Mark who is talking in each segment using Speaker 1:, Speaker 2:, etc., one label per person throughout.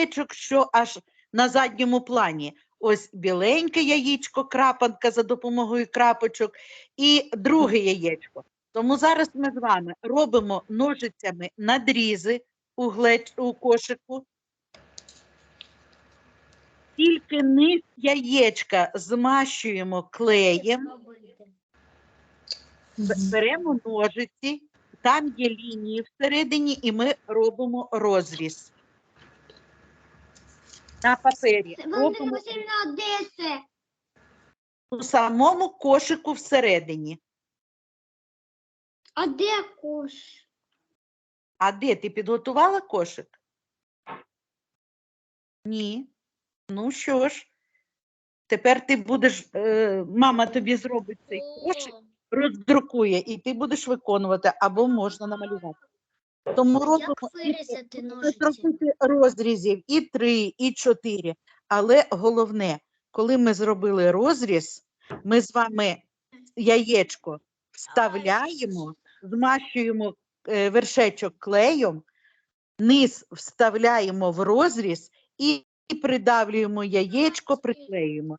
Speaker 1: яєчок, що аж на задньому плані. Ось біленьке яєчко, крапанка за допомогою крапочок, і друге яєчко. Тому зараз ми з вами робимо ножицями надрізи у, глеч... у кошику. Тільки низ яєчка змащуємо клеєм, беремо ножиці, там є лінії всередині, і ми робимо розріз. На папері
Speaker 2: де
Speaker 1: у самому кошику всередині.
Speaker 2: А де кош?
Speaker 1: А де ти підготувала кошик? Ні. Ну що ж, тепер ти будеш, е, мама тобі зробить цей кошик, роздрукує, і ти будеш виконувати, або можна намалювати. Тому робимо
Speaker 2: вирізати
Speaker 1: розрізів і три, і чотири. Але головне, коли ми зробили розріз, ми з вами яєчко вставляємо, змащуємо е, вершечок клеєм, низ вставляємо в розріз і придавлюємо яєчко, приклеюємо.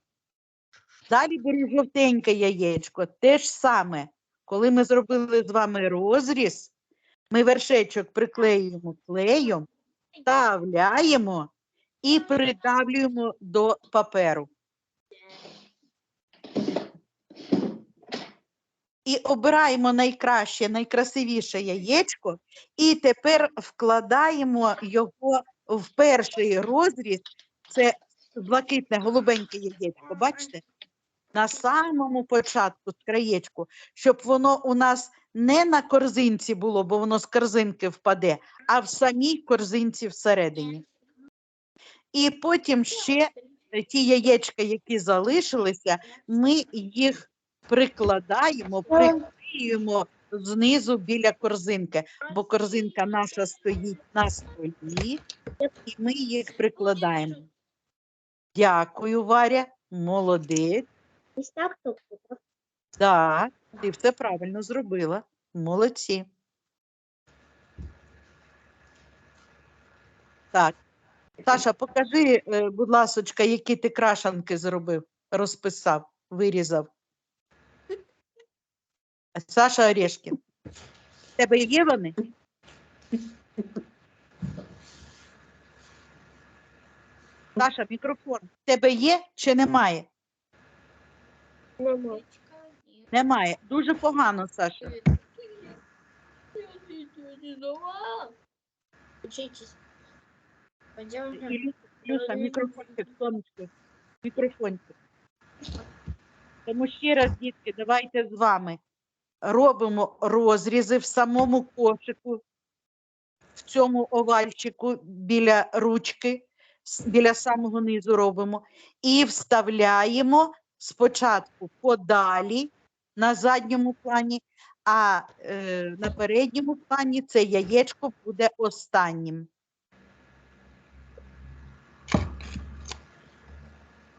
Speaker 1: Далі беру жовтеньке яєчко. Те ж саме, коли ми зробили з вами розріз, ми вершечок приклеюємо клеєм, вставляємо і придавлюємо до паперу. І обираємо найкраще, найкрасивіше яєчко, і тепер вкладаємо його в перший розріз. Це блакитне голубеньке яєчко, бачите? На самому початку з краєчку, щоб воно у нас не на корзинці було, бо воно з корзинки впаде, а в самій корзинці всередині. І потім ще ті яєчка, які залишилися, ми їх прикладаємо, приклеюємо знизу біля корзинки, бо корзинка наша стоїть на столі, і ми їх прикладаємо. Дякую, Варя, молодець.
Speaker 2: Так,
Speaker 1: Так, ти все правильно зробила. Молодці. Так. Саша, покажи, е, будь ласочка, які ти крашанки зробив, розписав, вирізав. Саша Орешкін. В тебе є вони? Саша, мікрофон. В тебе є чи немає? Немає. Дуже погано, Саша.
Speaker 2: Учитесь. Пойдем.
Speaker 1: Ілюша, мікрофончик, мікрофончик. Тому ще раз, дітки, давайте з вами робимо розрізи в самому кошику, в цьому овальчику біля ручки, біля самого низу робимо, і вставляємо спочатку подалі на задньому плані, а е, на передньому плані це яєчко буде останнім.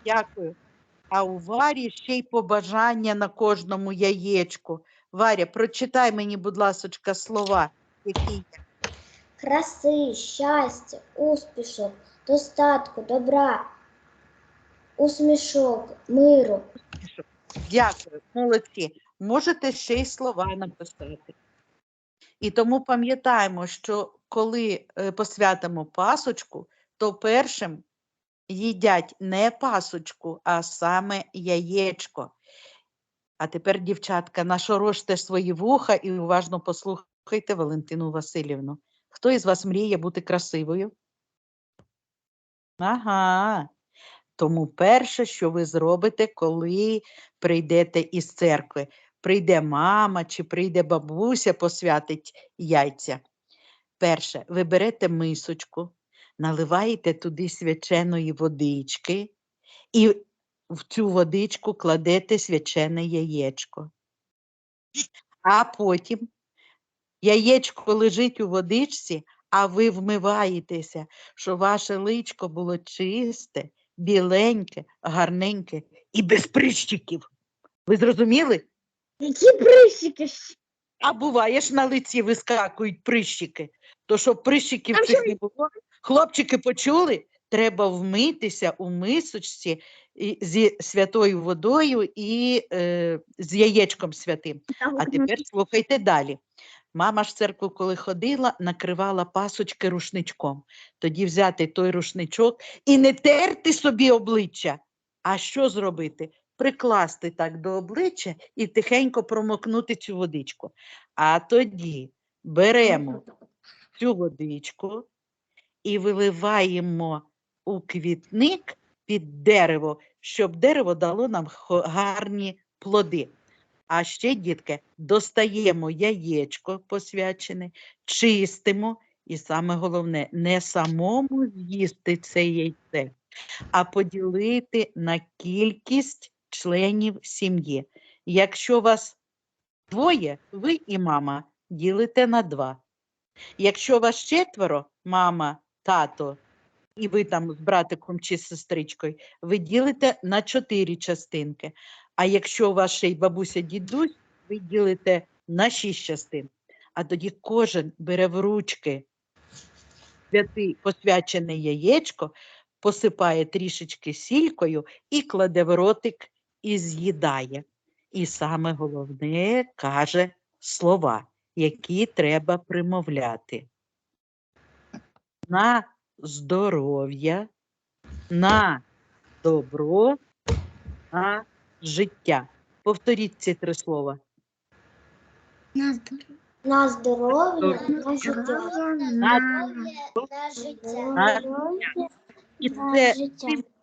Speaker 1: Дякую. А у Варі ще й побажання на кожному яєчку. Варя, прочитай мені, будь ласочка, слова, які є.
Speaker 2: Краси, щастя, успішок, достатку, добра, усмішок, миру.
Speaker 1: Дякую, молодці. Можете ще й слова написати. І тому пам'ятаємо, що коли е, посвятимо пасочку, то першим їдять не пасочку, а саме яєчко. А тепер, дівчатка, нашороште свої вуха і уважно послухайте Валентину Васильівну. Хто із вас мріє бути красивою? Ага. Тому перше, що ви зробите, коли прийдете із церкви, прийде мама чи прийде бабуся, посвятить яйця. Перше, ви берете мисочку, наливаєте туди свяченої водички і в цю водичку кладете свячене яєчко. А потім яєчко лежить у водичці, а ви вмиваєтеся, що ваше личко було чисте, біленьке, гарненьке і без прищиків. Ви зрозуміли?
Speaker 2: Які прищики?
Speaker 1: А буває ж на лиці вискакують прищики. То щоб прищиків
Speaker 2: Там
Speaker 1: цих не було, хлопчики почули, треба вмитися у мисочці зі святою водою і е, з яєчком святим. А тепер слухайте далі. Мама ж в церкву, коли ходила, накривала пасочки рушничком. Тоді взяти той рушничок і не терти собі обличчя. А що зробити? Прикласти так до обличчя і тихенько промокнути цю водичку. А тоді беремо цю водичку і виливаємо у квітник під дерево, щоб дерево дало нам гарні плоди. А ще, дітки, достаємо яєчко посвячене, чистимо, і саме головне, не самому з'їсти це яйце, а поділити на кількість членів сім'ї. Якщо вас двоє, ви і мама ділите на два. Якщо вас четверо, мама, тато, і ви там з братиком чи сестричкою, ви ділите на чотири частинки. А якщо ще й бабуся, дідусь, ви ділите на шість. А тоді кожен бере в ручки святий посвячене яєчко, посипає трішечки сількою і кладе в ротик і з'їдає. І саме головне каже слова, які треба примовляти. На здоров'я, на добро, на життя. Повторіть ці три слова.
Speaker 2: На здоров'я,
Speaker 1: Здоров'я.
Speaker 2: на життя.
Speaker 1: На
Speaker 2: На життя.
Speaker 1: На І це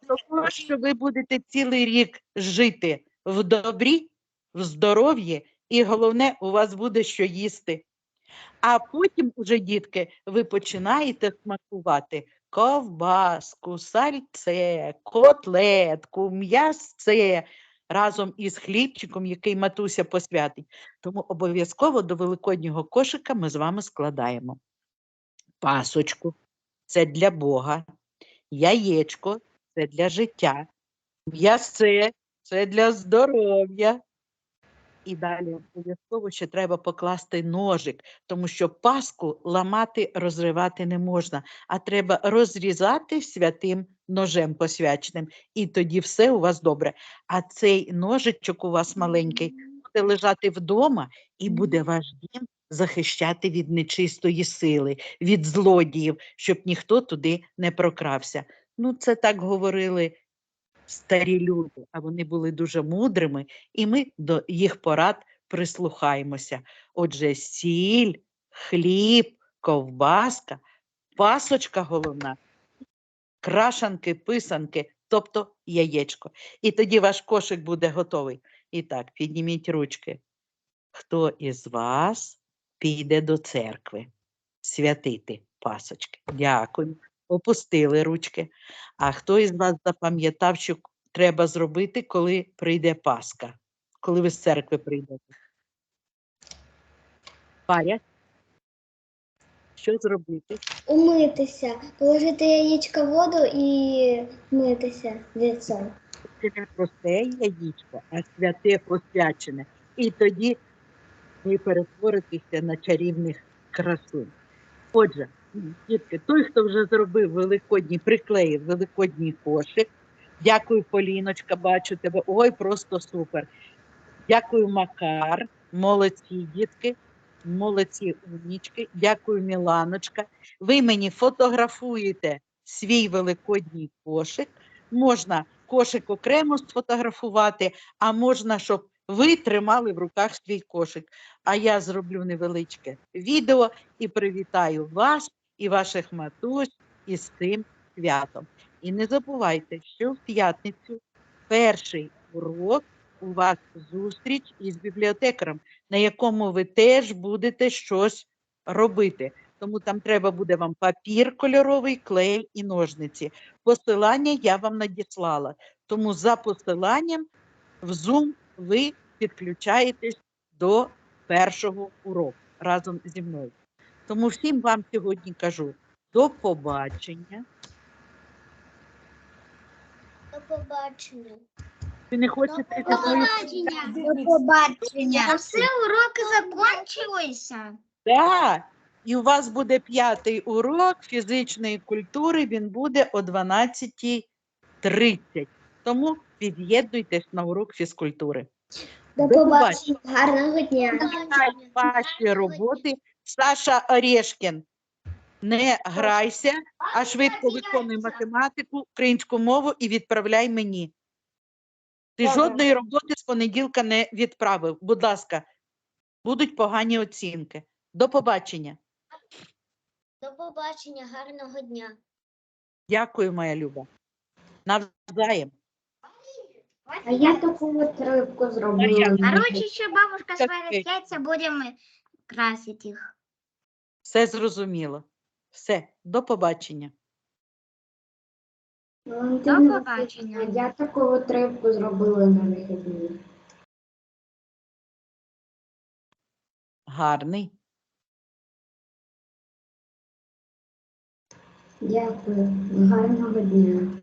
Speaker 1: того, що ви будете цілий рік жити в добрі, в здоров'ї, і головне, у вас буде що їсти. А потім уже, дітки, ви починаєте смакувати ковбаску, сальце, котлетку, м'ясце разом із хлібчиком, який матуся посвятить. Тому обов'язково до великоднього кошика ми з вами складаємо пасочку, це для Бога, яєчко це для життя, м'ясце це для здоров'я. І далі обов'язково ще треба покласти ножик, тому що паску ламати, розривати не можна, а треба розрізати святим ножем посвяченим. І тоді все у вас добре. А цей ножичок у вас маленький буде лежати вдома і буде ваш дім захищати від нечистої сили, від злодіїв, щоб ніхто туди не прокрався. Ну, це так говорили старі люди, а вони були дуже мудрими, і ми до їх порад прислухаємося. Отже, сіль, хліб, ковбаска, пасочка головна, крашанки, писанки, тобто яєчко. І тоді ваш кошик буде готовий. І так, підніміть ручки. Хто із вас піде до церкви святити пасочки? Дякую. Опустили ручки. А хто із вас запам'ятав, що треба зробити, коли прийде Пасха? Коли ви з церкви прийдете? Паря? Що зробити?
Speaker 2: Умитися, положити яєчко в воду і митися лицом.
Speaker 1: Це не просте яєчко, а святе посвячене. І тоді ви перетворитеся на чарівних красунь. Отже, дітки, той, хто вже зробив великодній, приклеїв великодній кошик. Дякую, Поліночка, бачу тебе. Ой, просто супер. Дякую, Макар. Молодці, дітки. Молодці умнічки. Дякую, Міланочка. Ви мені фотографуєте свій великодній кошик. Можна кошик окремо сфотографувати, а можна, щоб ви тримали в руках свій кошик. А я зроблю невеличке відео і привітаю вас і ваших матусь із цим святом. І не забувайте, що в п'ятницю перший урок у вас зустріч із бібліотекарем, на якому ви теж будете щось робити. Тому там треба буде вам папір кольоровий, клей і ножниці. Посилання я вам надіслала. Тому за посиланням в Zoom ви підключаєтесь до першого уроку разом зі мною. Тому всім вам сьогодні кажу до побачення.
Speaker 2: До побачення.
Speaker 1: Ви не хочете зі мною?
Speaker 2: До побачення. А все, уроки закончилися.
Speaker 1: Да, І у вас буде п'ятий урок фізичної культури, він буде о 12.30. Тому під'єднуйтесь на урок фізкультури.
Speaker 2: До
Speaker 1: До
Speaker 2: побачення. Гарного дня.
Speaker 1: Ваші роботи. Саша Орешкін. Не грайся, а швидко виконуй математику, українську мову і відправляй мені. Ти
Speaker 2: Добре.
Speaker 1: жодної роботи з понеділка не відправив. Будь ласка, будуть погані оцінки. До побачення.
Speaker 2: До побачення. Гарного дня.
Speaker 1: Дякую, моя Люба. Навзаєм.
Speaker 3: А я таку от рибку зробила.
Speaker 4: Короче, еще бабушка
Speaker 1: Как
Speaker 4: сварит
Speaker 1: ты?
Speaker 4: яйца, будем красить их.
Speaker 1: Все зрозуміло. Все, до побачення.
Speaker 3: Валентина
Speaker 4: До
Speaker 3: Васильівна,
Speaker 4: побачення.
Speaker 3: Я таку от зробила на вихідні.
Speaker 1: Гарний.
Speaker 3: Дякую. Гарного дня.